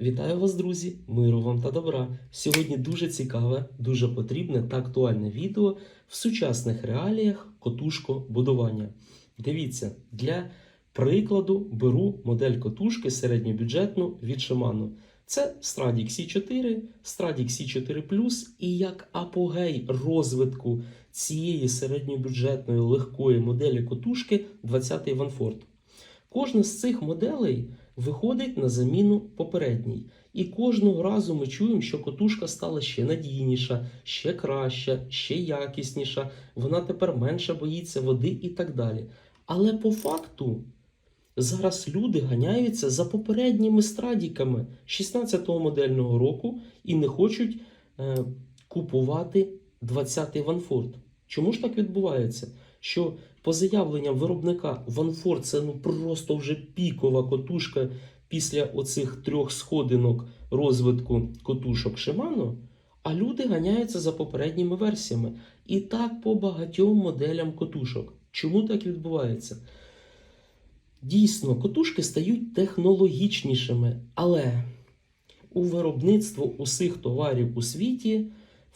Вітаю вас, друзі! Миру вам та добра! Сьогодні дуже цікаве, дуже потрібне та актуальне відео в сучасних реаліях котушко-будування. Дивіться, для прикладу беру модель котушки середньобюджетну від Shimano. Це Stradic C4, Stradic C4 і як апогей розвитку цієї середньобюджетної легкої моделі котушки 20-й Ванфорд. Кожна з цих моделей виходить на заміну попередній. І кожного разу ми чуємо, що котушка стала ще надійніша, ще краща, ще якісніша, вона тепер менше боїться води і так далі. Але по факту зараз люди ганяються за попередніми страдіками 16-го модельного року і не хочуть е, купувати 20-й Ванфорд. Чому ж так відбувається? Що по заявленням виробника Ванфорд це ну просто вже пікова котушка після оцих трьох сходинок розвитку котушок Shimano, а люди ганяються за попередніми версіями. І так по багатьом моделям котушок. Чому так відбувається? Дійсно, котушки стають технологічнішими, але у виробництво усіх товарів у світі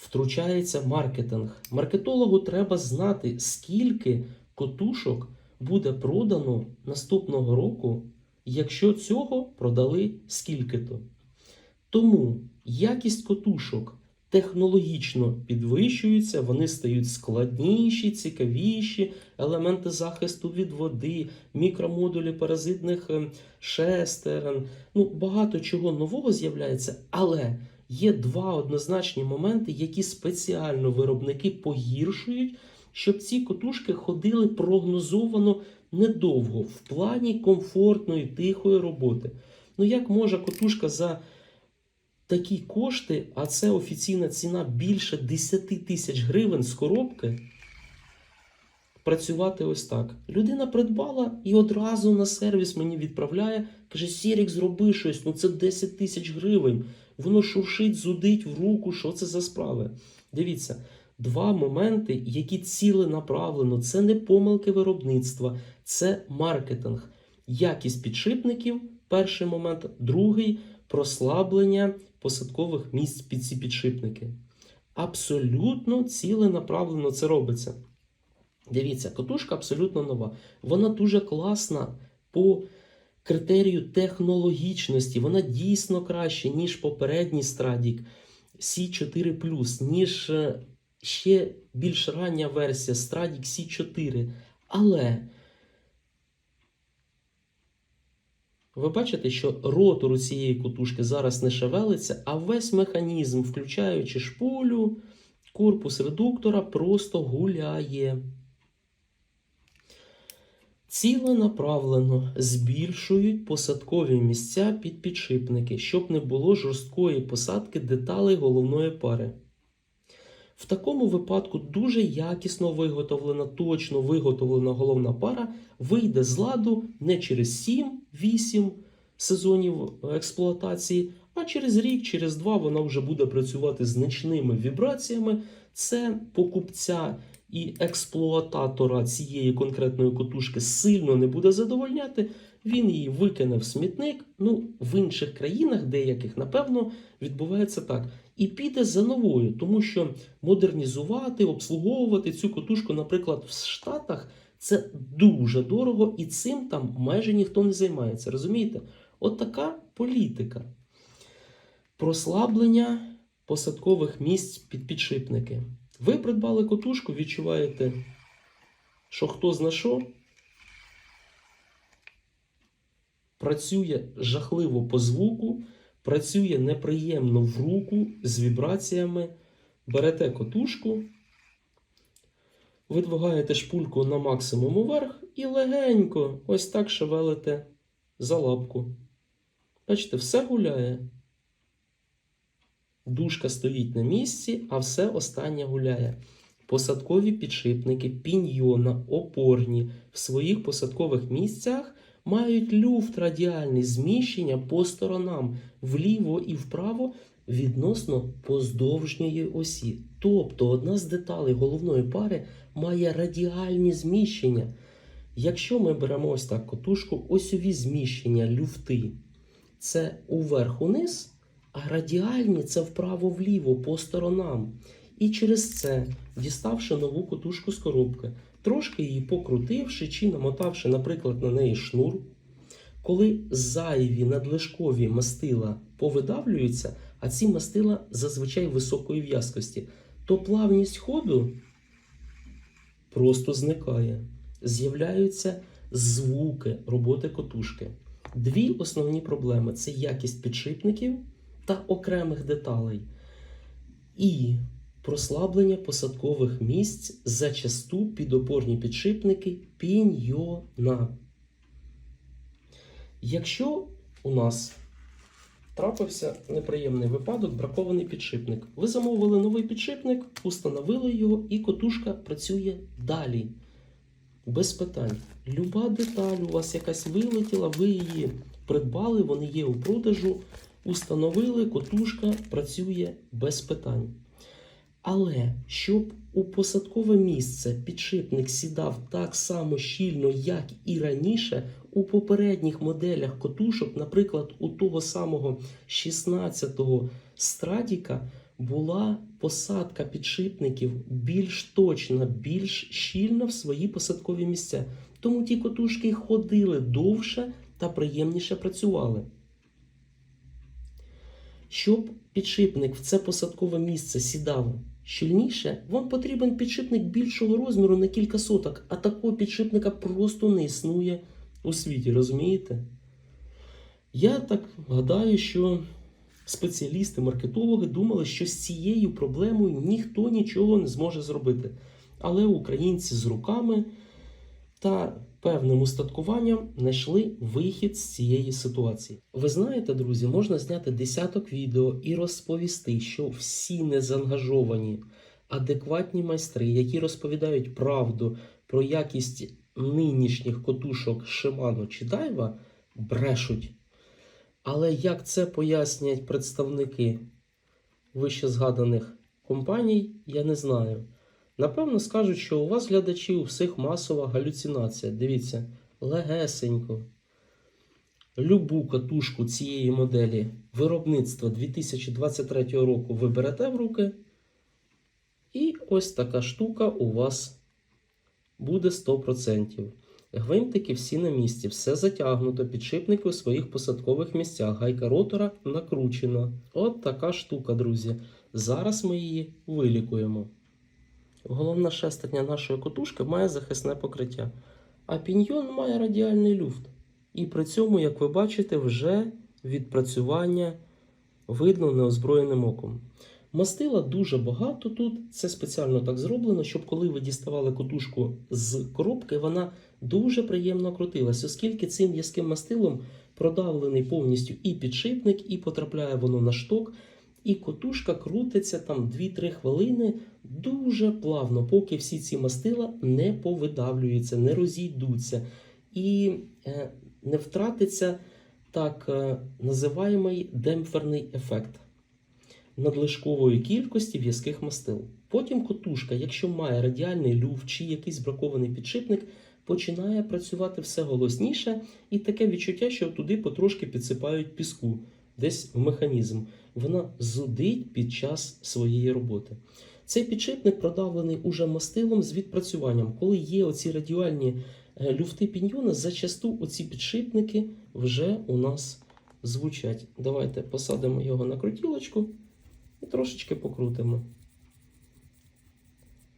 втручається маркетинг. Маркетологу треба знати, скільки котушок буде продано наступного року, якщо цього продали скільки-то. Тому якість котушок технологічно підвищується, вони стають складніші, цікавіші, елементи захисту від води, мікромодулі паразитних ем, шестерен. Ну, багато чого нового з'являється, але є два однозначні моменти, які спеціально виробники погіршують, щоб ці котушки ходили прогнозовано недовго в плані комфортної, тихої роботи. Ну, як може котушка за такі кошти, а це офіційна ціна більше 10 тисяч гривень з коробки. Працювати ось так. Людина придбала і одразу на сервіс мені відправляє. Каже: Сірік, зроби щось, ну це 10 тисяч гривень. Воно шуршить, зудить в руку. Що це за справи? Дивіться, два моменти, які ціленаправлено. Це не помилки виробництва, це маркетинг. Якість підшипників перший момент, другий прослаблення посадкових місць під ці підшипники. Абсолютно ціленаправлено це робиться. Дивіться, котушка абсолютно нова. Вона дуже класна по критерію технологічності. Вона дійсно краще, ніж попередній страдік C4, ніж е, ще більш рання версія Stradix C4. Але ви бачите, що ротор у цієї котушки зараз не шевелиться, а весь механізм, включаючи шпулю, корпус редуктора, просто гуляє. Ціленаправлено збільшують посадкові місця під підшипники, щоб не було жорсткої посадки деталей головної пари. В такому випадку дуже якісно виготовлена, точно виготовлена головна пара вийде з ладу не через 7-8 сезонів експлуатації, а через рік, через два вона вже буде працювати значними вібраціями. Це покупця і експлуататора цієї конкретної котушки сильно не буде задовольняти. Він її викине в смітник. Ну, в інших країнах, деяких, напевно, відбувається так. І піде за новою, тому що модернізувати, обслуговувати цю котушку, наприклад, в Штатах це дуже дорого, і цим там майже ніхто не займається. Розумієте? От така політика. Прослаблення посадкових місць під підшипники. Ви придбали котушку, відчуваєте, що хто зна що, працює жахливо по звуку, працює неприємно в руку з вібраціями. Берете котушку, видвигаєте шпульку на максимум уверх і легенько ось так шевелите за лапку. Бачите, все гуляє. Дужка стоїть на місці, а все останнє гуляє. Посадкові підшипники, піньйона, опорні в своїх посадкових місцях мають люфт радіальний зміщення по сторонам вліво і вправо відносно поздовжньої осі. Тобто одна з деталей головної пари має радіальні зміщення. Якщо ми беремо ось так котушку, осьові зміщення, люфти це уверх-униз, а радіальні це вправо-вліво по сторонам. І через це, діставши нову котушку з коробки, трошки її покрутивши чи намотавши, наприклад, на неї шнур, коли зайві надлишкові мастила повидавлюються, а ці мастила зазвичай високої в'язкості, то плавність ходу просто зникає. З'являються звуки роботи котушки. Дві основні проблеми це якість підшипників та окремих деталей. І прослаблення посадкових місць зачасту підопорні підшипники піньйона. Якщо у нас трапився неприємний випадок, бракований підшипник, ви замовили новий підшипник, установили його, і котушка працює далі. Без питань. Люба деталь у вас якась вилетіла, ви її придбали, вони є у продажу, установили, котушка працює без питань. Але щоб у посадкове місце підшипник сідав так само щільно, як і раніше, у попередніх моделях котушок, наприклад, у того самого 16-го страдіка, була посадка підшипників більш точна, більш щільна в свої посадкові місця. Тому ті котушки ходили довше та приємніше працювали. Щоб підшипник в це посадкове місце сідав щільніше, вам потрібен підшипник більшого розміру на кілька соток, а такого підшипника просто не існує у світі, розумієте? Я так гадаю, що спеціалісти, маркетологи думали, що з цією проблемою ніхто нічого не зможе зробити. Але українці з руками та певним устаткуванням знайшли вихід з цієї ситуації. Ви знаєте, друзі, можна зняти десяток відео і розповісти, що всі незаангажовані, адекватні майстри, які розповідають правду про якість нинішніх котушок Shimano чи Daiwa, брешуть. Але як це пояснять представники вище згаданих компаній, я не знаю. Напевно, скажуть, що у вас, глядачі, у всіх масова галюцинація. Дивіться, легесенько. Любу катушку цієї моделі виробництва 2023 року ви берете в руки. І ось така штука у вас буде 100%. Гвинтики всі на місці, все затягнуто, підшипники у своїх посадкових місцях, гайка ротора накручена. От така штука, друзі. Зараз ми її вилікуємо. Головна шестерня нашої котушки має захисне покриття, а піньйон має радіальний люфт. І при цьому, як ви бачите, вже відпрацювання видно неозброєним оком. Мастила дуже багато тут. Це спеціально так зроблено, щоб коли ви діставали котушку з коробки, вона дуже приємно крутилась, оскільки цим в'язким мастилом продавлений повністю і підшипник, і потрапляє воно на шток. І котушка крутиться там 2-3 хвилини дуже плавно, поки всі ці мастила не повидавлюються, не розійдуться і е, не втратиться так е, називаємий демпферний ефект надлишкової кількості в'язких мастил. Потім котушка, якщо має радіальний люфт чи якийсь бракований підшипник, починає працювати все голосніше, і таке відчуття, що туди потрошки підсипають піску, десь механізм. Вона зудить під час своєї роботи. Цей підшипник продавлений уже мастилом з відпрацюванням. Коли є оці радіальні е, люфти піньйона, зачасту оці підшипники вже у нас звучать. Давайте посадимо його на крутілочку і трошечки покрутимо.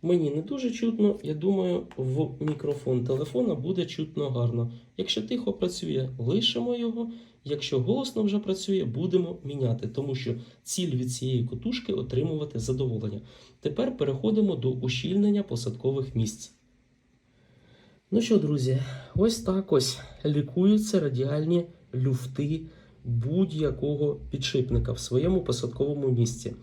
Мені не дуже чутно, я думаю, в мікрофон телефона буде чутно гарно. Якщо тихо працює, лишимо його. Якщо голосно вже працює, будемо міняти, тому що ціль від цієї котушки отримувати задоволення. Тепер переходимо до ущільнення посадкових місць. Ну що, друзі, ось так ось лікуються радіальні люфти будь-якого підшипника в своєму посадковому місці.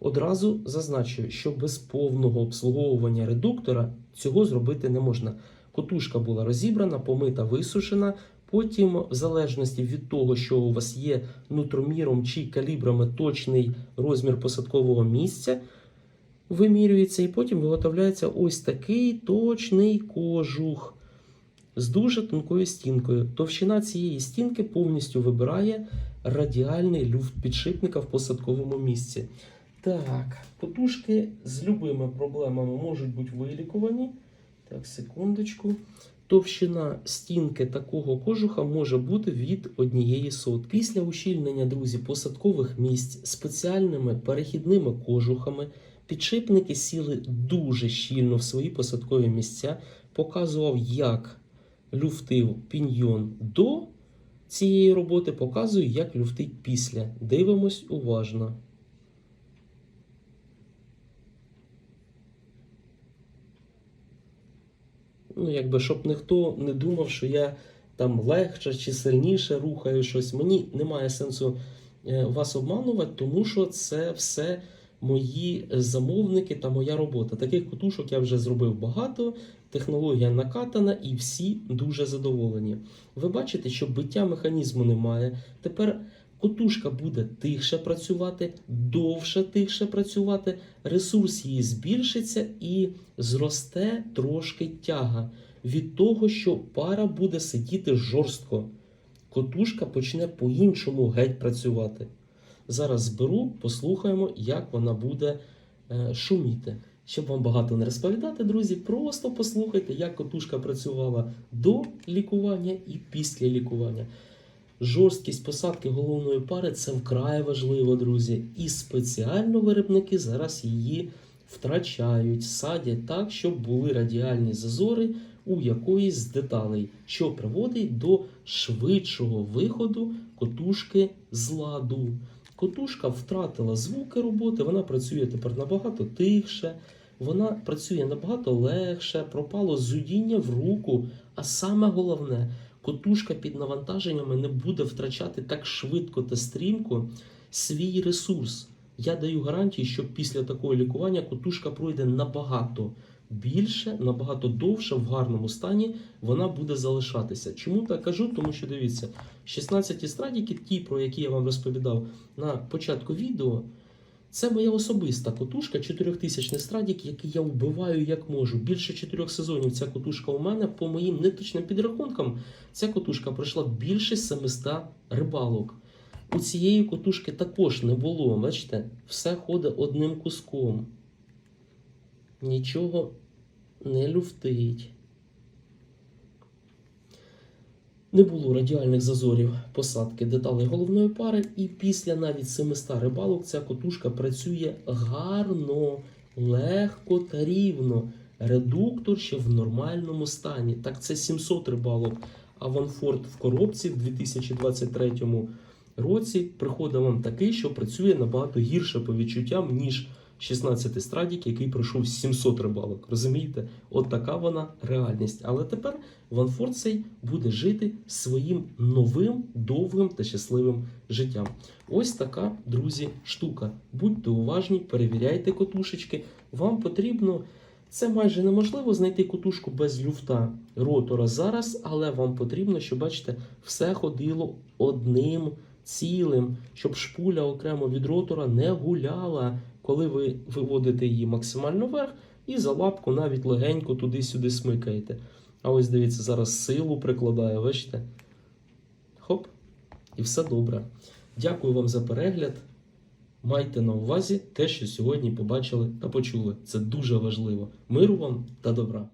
Одразу зазначую, що без повного обслуговування редуктора цього зробити не можна. Котушка була розібрана, помита, висушена. Потім, в залежності від того, що у вас є нутроміром чи калібрами точний розмір посадкового місця, вимірюється, і потім виготовляється ось такий точний кожух з дуже тонкою стінкою. Товщина цієї стінки повністю вибирає радіальний люфт підшипника в посадковому місці. Так, котушки з любими проблемами можуть бути вилікувані. Так, секундочку. Товщина стінки такого кожуха може бути від однієї сотки. Після ущільнення, друзі, посадкових місць спеціальними перехідними кожухами підшипники сіли дуже щільно в свої посадкові місця. Показував, як люфтив піньйон до цієї роботи, показую, як люфтить після. Дивимось уважно. Ну, якби, щоб ніхто не думав, що я там легше чи сильніше рухаю щось. Мені немає сенсу е, вас обманувати, тому що це все мої замовники та моя робота. Таких котушок я вже зробив багато. Технологія накатана і всі дуже задоволені. Ви бачите, що биття механізму немає. Тепер котушка буде тихше працювати, довше тихше працювати, ресурс її збільшиться і зросте трошки тяга від того, що пара буде сидіти жорстко. Котушка почне по-іншому геть працювати. Зараз зберу, послухаємо, як вона буде е, шуміти. Щоб вам багато не розповідати, друзі, просто послухайте, як котушка працювала до лікування і після лікування. Жорсткість посадки головної пари це вкрай важливо, друзі. І спеціально виробники зараз її втрачають, садять так, щоб були радіальні зазори у якоїсь з деталей, що приводить до швидшого виходу котушки з ладу. Котушка втратила звуки роботи, вона працює тепер набагато тихше, вона працює набагато легше, пропало зудіння в руку, а саме головне, котушка під навантаженнями не буде втрачати так швидко та стрімко свій ресурс. Я даю гарантії, що після такого лікування котушка пройде набагато більше, набагато довше, в гарному стані вона буде залишатися. Чому так кажу? Тому що дивіться, 16 страдіки, ті, про які я вам розповідав на початку відео, це моя особиста котушка, 4000 страдік, який я вбиваю як можу. Більше 4 сезонів ця котушка у мене, по моїм неточним підрахункам, ця котушка пройшла більше 700 рибалок. У цієї котушки також не було. Бачите, все ходить одним куском. Нічого не люфтить. Не було радіальних зазорів посадки деталей головної пари, і після навіть 700 рибалок ця котушка працює гарно, легко та рівно. Редуктор ще в нормальному стані. Так, це 700 рибалок. А Ванфорд в коробці в 2023 році приходить вам такий, що працює набагато гірше по відчуттям, ніж 16 страдік, який пройшов 700 рибалок. Розумієте? От така вона реальність. Але тепер Ван цей буде жити своїм новим, довгим та щасливим життям. Ось така, друзі, штука. Будьте уважні, перевіряйте котушечки. Вам потрібно. Це майже неможливо знайти котушку без люфта ротора зараз, але вам потрібно, щоб бачите, все ходило одним цілим, щоб шпуля окремо від ротора не гуляла, коли ви виводите її максимально вверх, і за лапку навіть легенько туди-сюди смикаєте. А ось дивіться, зараз силу прикладає, бачите? Хоп, і все добре. Дякую вам за перегляд. Майте на увазі те, що сьогодні побачили та почули. Це дуже важливо. Миру вам та добра!